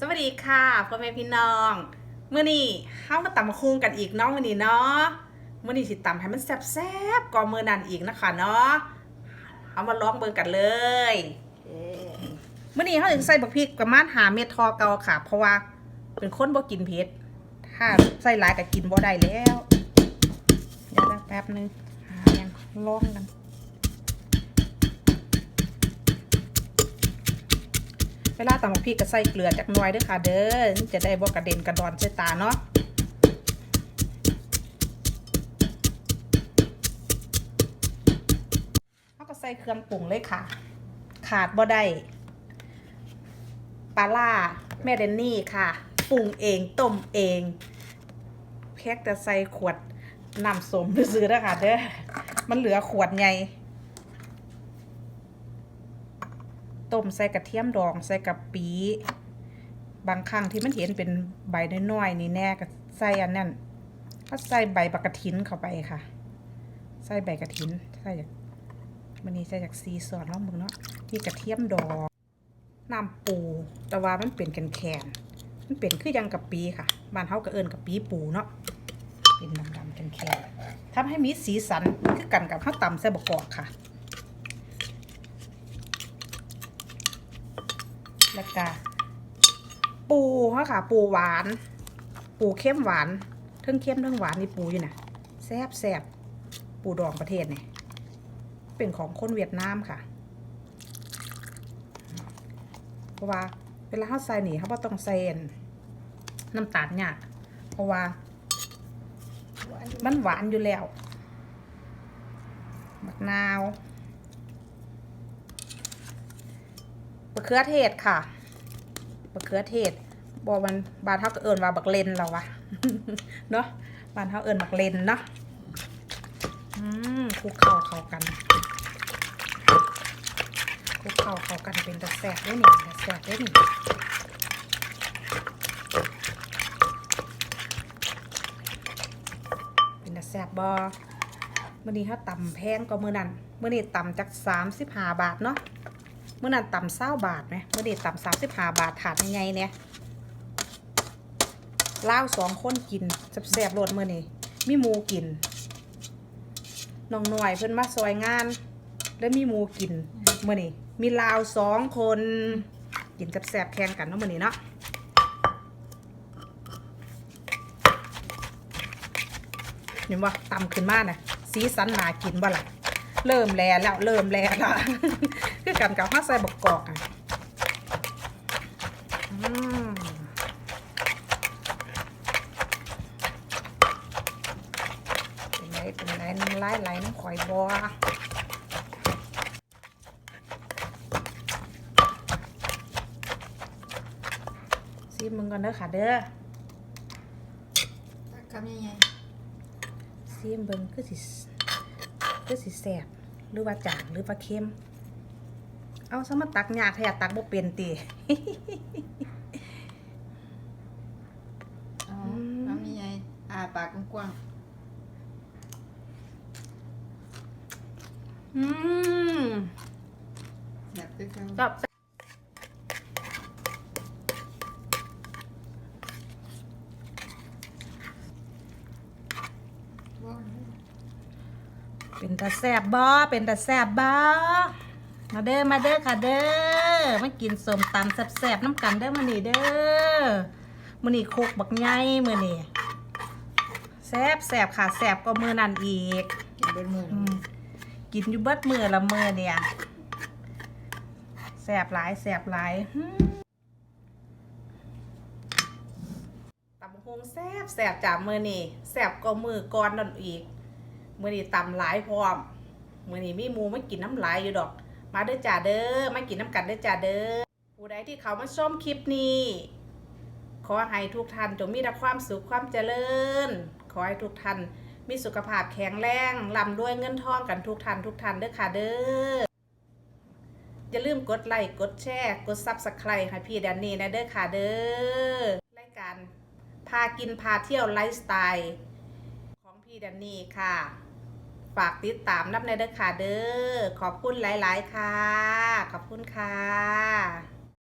สวัสดีค่ะพ่อแม่พี่น้องเมื่อนี้เฮามาตำคุงกันอีกเน้องมื่อนี้เนาะเมื่อนี้สิตำให้มันแซ่บๆก่อนมือนันอีกนะคะเนาะเอามาลองเบิ่งกันเลยเมื่อนี้เขาถึงใส่บักพริกประมาณหาเม็ดทอเกาค่ะ เพราะว่าเป็นคนบ่กินเผ็ดถ้าใส่หลายก็กินบ่ได้แล้วเดี๋ยวนะแป๊บนึงหาอย่างลองกัน เวลาตำบักพริกก็ใส่เกลือจากหน่อยเด้วยค่ะ เด้อจะได้บ่กระเด็นกระดอนใส่ตาเนาะเขาก็ใส่เครื่องปรุงเลยค่ะ ขาดบ่ได้ปลาล่าแม่เดนนี่ค่ะปรุงเองต้มเองแพ็กแต่ใส่ขวดน้ำส้มซื้อๆนะคะเด้อมันเหลือขวดใหญ่ ต้มใส่กระเทียมดองใส่กะปิบางครั้งที่มันเห็นเป็นใบน้อยๆนี่แน่ก็ใส่อันนั้นก็ใส่ใบบักระถินเข้าไปค่ะ ใส่ใบกระถินใส่จากมันนี้ใส่จากซีซอนเนาะมึงเนาะมีกระเทียมดองน้ำปู แต่ว่ามันเป็นแคนแคนๆมันเป็นคือยังกะปิค่ะบ้านเฮาก็เอิ้นกะปิปูเนาะเป็นดำๆแคนแคนๆทำให้มีสีสันคือกันกับข้าวตำใส่บกกอกค่ะ แล้วก็ปูค่ะค่ะ ปูหวาน ปูเข้มหวานเทั้งเข้มเทั้งหวานนี่ปูอยู่นะแซบแซบปูดองประเทศเนี่ยเป็นของคนเวียดนามค่ะ เพราะว่าเวลาเขาใส่นี่เขาบ่ต้องใส่น้ำตาลเนี่ยากเพราะว่ามันหวานอยู่แล้วมะนาว มะเขือเทศค่ะมะเขือเทศบอมันบานเท่าก็เอิญว่าบักเลนเราวะเนาะบานเท่าเอิญบักเลนเนาะอืมคลุกเข้าเข้ากันคลุกเข้าเข้ากันเป็นตะแสบด้วยนี่ตะแสบด้วยนี่เป็นตะแสบบอมื่อนี้ถ้าต่ำแพงก็มื่อนั้นมื่อนี้ต่ำจากสามสิบห้าบาทเนาะ เมื่อนั้นต่ำเศร้าบาทไหมเมื่อเด็ดต่ำสามสิบห้าบาทถาดยังไงเนี่ยเล่าสองคนกินแซ่บๆโลดเมื่อนี้มีหมูกินน้องหน่อยเพิ่นมาซอยงาน แล้วมีหมูกินเมื่อนี้มีลาวสองคนกินแซ่บแข่งกันเนาะเมื่อนี้เนาะเห็นว่าต่ำขึ้นมากนะสีสันหนากินบ่ล่ะ เริ่มแลแล้วเริ่มแลแล้วคือกันกับข้าวใส่บกกอกอะอืมเป็นไรเป็นไรน้ำลายไหลน้ำข่อยบัวซีมึงก่อนเด้อค่ะเด้อตักคำยังไงซีมเบิ่งคือสิ คือสิแสบหรือว่าจางหรือว่าเค็ม เอาสมาตักยากแท้ตักบ่เป็นติอ๋อคำยังไงอ่าปากกว้างอืมๆแบบคือเขาชอบ เป็นตาแซบบ่เป็นตาแซบบ่มาเด้อมาเด้อค่ะเด้อมากินสมตำแซบๆน้ำกันเด้อมื้อนี้เด้อมื้อนี้โคกบักใหญ่มื้อนี้แซบแซบค่ะแซบก็มื้อนั้นอีกกินเป็นมืออืมกินอยู่เบิดมือละมือเนี่ยแสบหลายแสบหลายหืมตำหงแสบแสบจากมือนี่แสบก็มือก่อนนั่นอีก มือนี่ตำหลายพร้อมมือนี่มีมูไม่กินน้ำลายอยู่ดอก มาเด้อจ่าเด้อมากินน้ำกันเด้อจ่าเด้อผู้ใดที่เขามาชมคลิปนี้ ขอให้ทุกท่านจงมีแต่ความสุขความเจริญ ขอให้ทุกท่านมีสุขภาพแข็งแรงร่ำด้วยเงินทองกันทุกท่านทุกท่านเด้อค่ะเด้ออย่าลืมกดไลค์กดแชร์กดซับสไครต์ให้พี่แดนนี่นะเด้อค่ะเด้อรายการพากินพาเที่ยวไลฟ์สไตล์ของพี่แดนนี่ค่ะ ฝากติดตามนับในเด้อค่ะเด้อขอบคุณหลาย ๆ ค่ะ ขอบคุณค่ะ